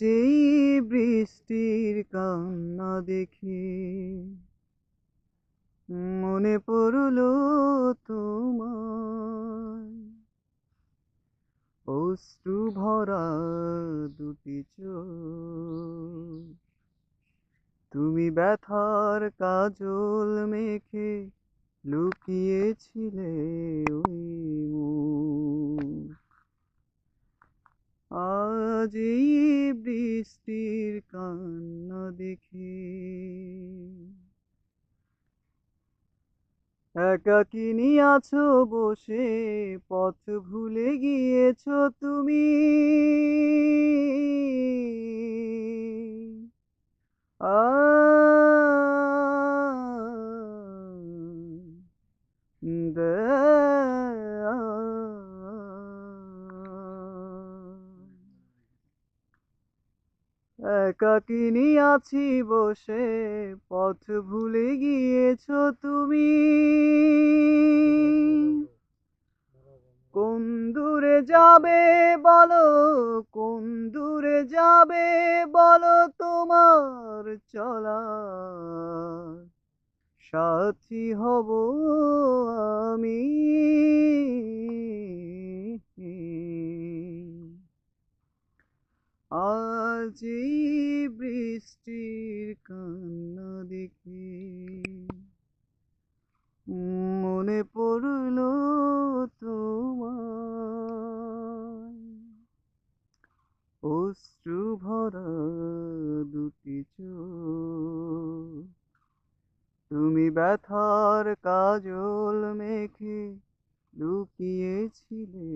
এই বৃষ্টির কান্না দেখে। মনে পড়ল তোমার অশ্রু ভরা দুটি চোখ। তুমি ব্যথার কাজল মেখে লুকিয়েছিলে ওই মুখ। আজ এই বৃষ্টির কান্না দেখে। একাকিনী আছো বসে পথ ভুলে গিয়েছো তুমি। আ একাকিনী আছি বসে, পথ ভুলে গিয়েছ তুমি। কোন দূরে যাবে বলো, কোন দূরে যাবে বলো তোমার চলা। সাথী হব এই বৃষ্টির কান্না দেখে মনে পড়ল তোমার অশ্রু ভরা দুটি চোখ। তুমি ব্যথার কাজল মেখে লুকিয়েছিলে